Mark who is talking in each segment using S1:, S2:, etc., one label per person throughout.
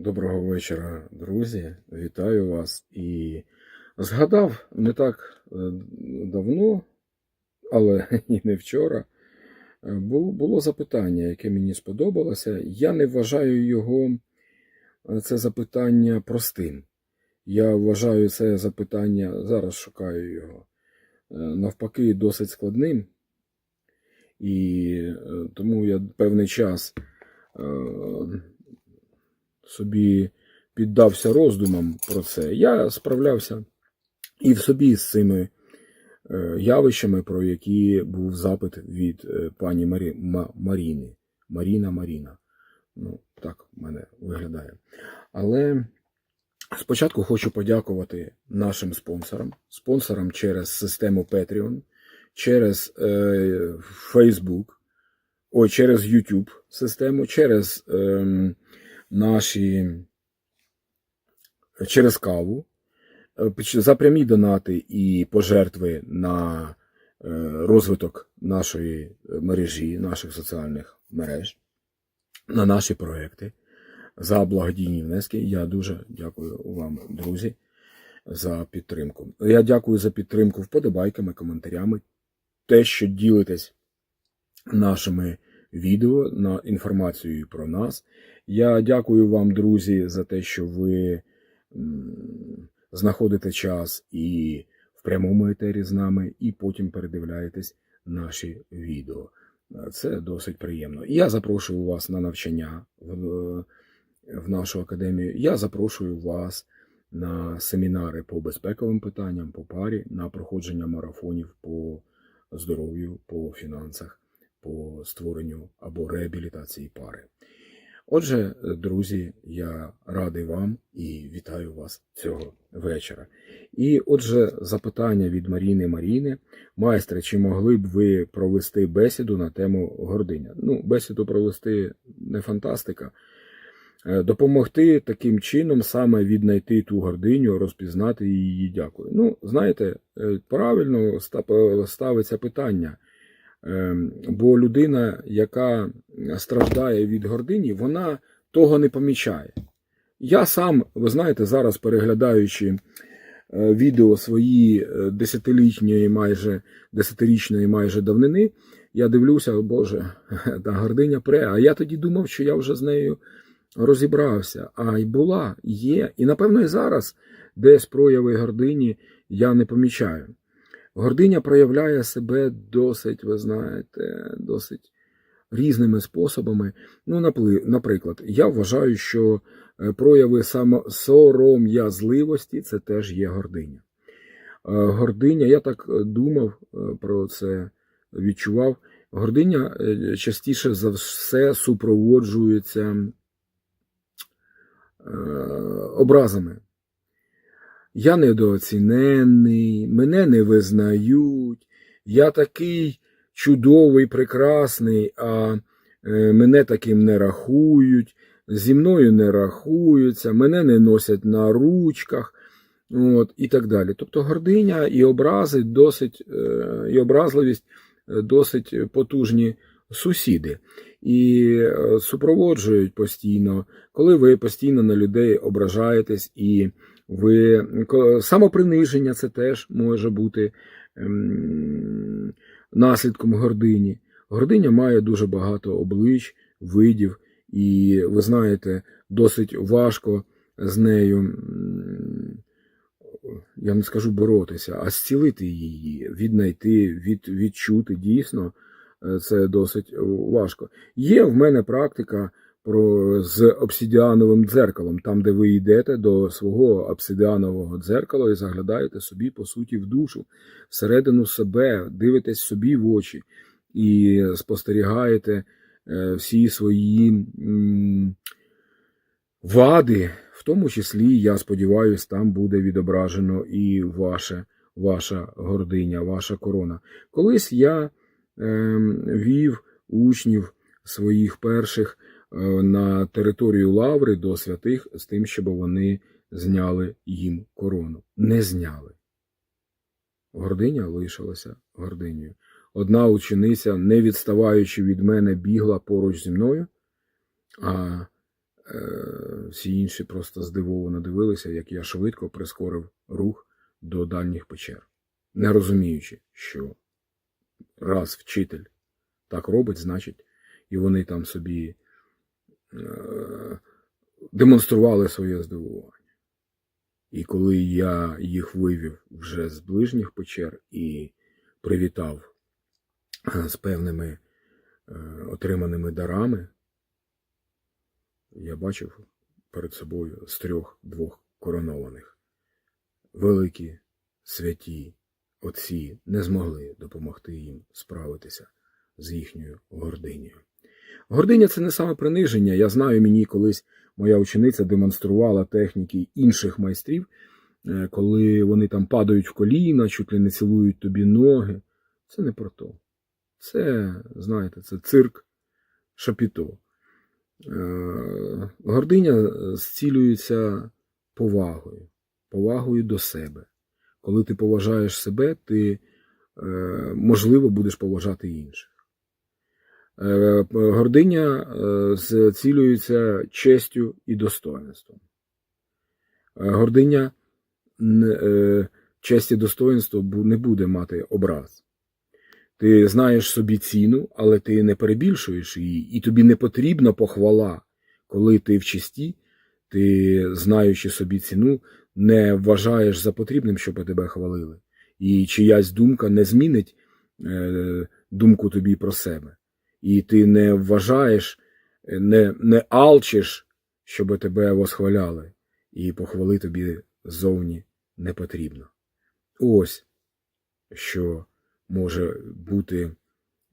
S1: Доброго вечора, друзі. Вітаю вас. І згадав не так е, давно, але і не вчора. е, Було, запитання, яке мені сподобалося. Я не вважаю його, е, це запитання простим. Я вважаю це запитання, зараз шукаю його, навпаки, досить складним. І тому я певний час собі піддався роздумам про це. Я справлявся і в собі з цими е, явищами, про які був запит від е, пані Марі, Маріни. Маріна Маріна. Ну, так мене виглядає. Але спочатку хочу подякувати нашим спонсорам, спонсорам через систему Patreon, через е, Facebook, ой, через YouTube систему, через е, наші через каву, е, за прямі донати і пожертви на е, розвиток нашої мережі, наших соціальних мереж, на наші проекти, за благодійні внески. Я дуже дякую вам, друзі, за підтримку. Я дякую за підтримку вподобайками, коментарями, те, що ділитесь нашими відео на інформацією про нас. Я дякую вам, друзі, за те, що ви знаходите час і в прямому етері з нами, і потім передивляєтесь наші відео. Це досить приємно. І Я запрошую вас на навчання в, в нашу академію. Я запрошую вас на семінари по безпековим питанням, по парі, на проходження марафонів по здоров'ю, по фінансах, по створенню або реабілітації пари. Отже, друзі, я радий вам і вітаю вас цього вечора. І отже, запитання від Маріни Маріни. Майстре, чи могли б ви провести бесіду на тему гординя? Ну, бесіду провести не фантастика. Е, Допомогти таким чином саме віднайти ту гординю, розпізнати її дякую. Ну, знаєте, е, правильно ставиться питання. Ем, Бо людина, яка страждає від гордині, вона того не помічає. Я сам, ви знаєте, зараз переглядаючи е, відео свої е, десятилітньої, майже десятирічної майже давнини, я дивлюся, Боже, та гординя пре. А я тоді думав, що я вже з нею розібрався. А й була, є. І напевно і зараз десь прояви гордині я не помічаю. Гординя проявляє себе досить, ви знаєте, досить різними способами. Ну, наприклад, я вважаю, що е, прояви сором'язливості це теж є гординя. Е, Гординя, я так е, думав про це, відчував. Гординя частіше за все супроводжується образами. Я недооцінений, мене не визнають, я такий чудовий, прекрасний, а е, мене таким не рахують, зі мною не рахуються, мене не носять на ручках, от, і так далі. Тобто гординя і образи досить, е, і образливість е, досить потужні сусіди. І е, супроводжують постійно, коли ви постійно на людей ображаєтесь і ви самоприниження це теж може бути ем, наслідком гордині. Гординя має дуже багато облич, видів, і ви знаєте, досить важко з нею, я не скажу боротися, а зцілити її, віднайти, від, відчути дійсно. Е, Це досить важко. Є в мене практика про з обсидіановим дзеркалом, там, де ви йдете до свого обсидіанового дзеркала і заглядаєте собі, по суті, в душу, всередину себе, дивитесь собі в очі і спостерігаєте е, всі свої вади, в тому числі, я сподіваюся, там буде відображено і ваше, ваша гординя, ваша корона. Колись я вів учнів своїх перших е, на територію Лаври до святих з тим, щоб вони зняли їм корону. Не зняли. Гординя лишилася гординею. Одна учениця, не відставаючи від мене, бігла поруч зі мною, а е, всі інші просто здивовано дивилися, як я швидко прискорив рух до дальніх печер, не розуміючи, що раз вчитель так робить, значить, і вони там собі е, демонстрували своє здивування. І коли я їх вивів вже з ближніх печер і привітав е, з певними е, отриманими дарами, я бачив перед собою з трьох двох коронованих. Великі святі отці не змогли допомогти їм справитися з їхньою гординею. Гординя це не саме приниження. Я знаю, мені колись моя учениця демонструвала техніки інших майстрів, е, коли вони там падають в коліна, чуть ли не цілують тобі ноги. Це не про то. Це, знаєте, це цирк шапіто. Е, Гординя зцілюється повагою, повагою до себе. Коли ти поважаєш себе, ти, е, можливо, будеш поважати інших. Е, Гординя е, зцілюється честю і достоинством. Гординя честь і достоинство не буде мати образ. Ти знаєш собі ціну, але ти не перебільшуєш її, і тобі не потрібна похвала, коли ти в честі, ти, знаючи собі ціну, не вважаєш за потрібним, щоб тебе хвалили. І чиясь думка не змінить е, думку тобі про себе. І ти не вважаєш, е, не, не алчиш, щоб тебе восхваляли, і похвали тобі ззовні не потрібно. Ось що може бути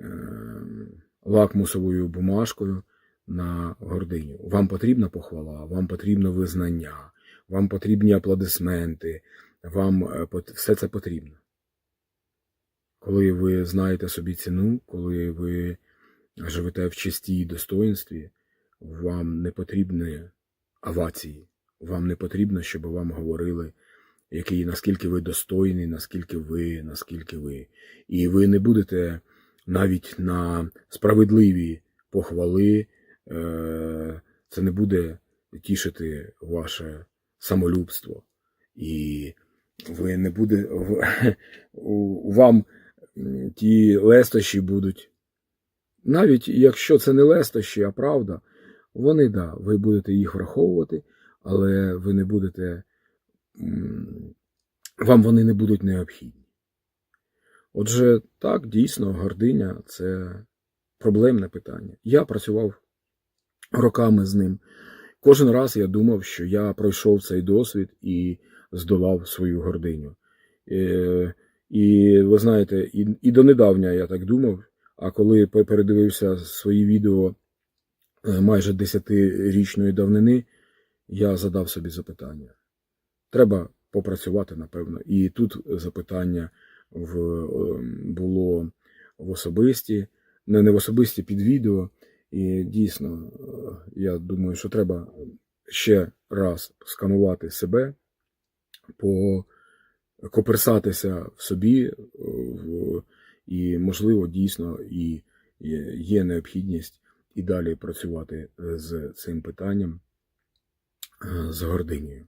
S1: е, лакмусовою бумажкою на гординю. Вам потрібна похвала, вам потрібно визнання, вам потрібні аплодисменти, вам е, все це потрібно. Коли ви знаєте собі ціну, коли ви живете в честі і достоїнстві, вам не потрібні авації, вам не потрібно, щоб вам говорили, який, наскільки ви достойний, наскільки ви, наскільки ви. І ви не будете навіть на справедливі похвали, е, це не буде тішити ваше самолюбство. І ви не буде, вам ті лестощі будуть навіть якщо це не лестощі, а правда, вони, да, ви будете їх враховувати, але ви не будете, вам вони не будуть необхідні. Отже, так, дійсно, гординя це проблемне питання. Я працював роками з ним. Кожен раз я думав, що я пройшов цей досвід і здолав свою гординю. Е, І ви знаєте, і, і донедавня я так думав, а коли передивився свої відео е, майже 10-річної давнини, я задав собі запитання. Треба попрацювати, напевно. І тут запитання в, е, було в особисті, не, не в особисті під відео. І дійсно, е, я думаю, що треба ще раз сканувати себе, покоперсатися в собі, е, і, можливо, дійсно і є- необхідність і далі працювати е, з цим питанням, з гординею,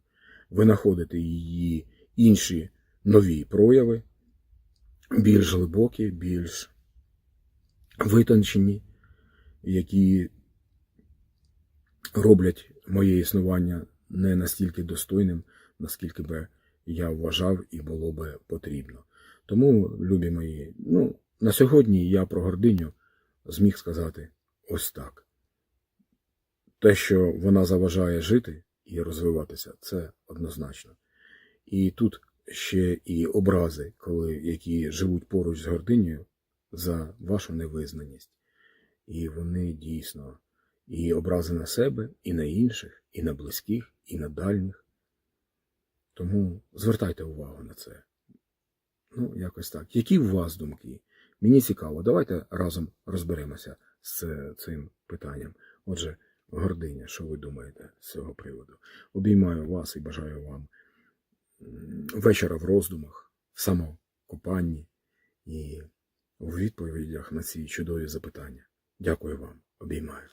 S1: винаходити її інші нові прояви, більш глибокі, більш витончені, які роблять моє існування не настільки достойним, наскільки би я вважав і було би потрібно. Тому, любі мої, ну, на сьогодні я про гординю зміг сказати ось так. Те, що вона заважає жити і розвиватися, це однозначно. І тут ще і образи, коли, які живуть поруч з гординею за вашу невизнаність. І вони дійсно і образи на себе, і на інших, і на близьких, і на дальніх. Тому звертайте увагу на це. Ну, якось так. Які у вас думки? Мені цікаво. Давайте разом розберемося з цим питанням. Отже, гординя, що ви думаєте з цього приводу? Обіймаю вас і бажаю вам вечора в роздумах, в самокопанні і у відповідях на ці чудові запитання. Дякую вам. Обіймаю.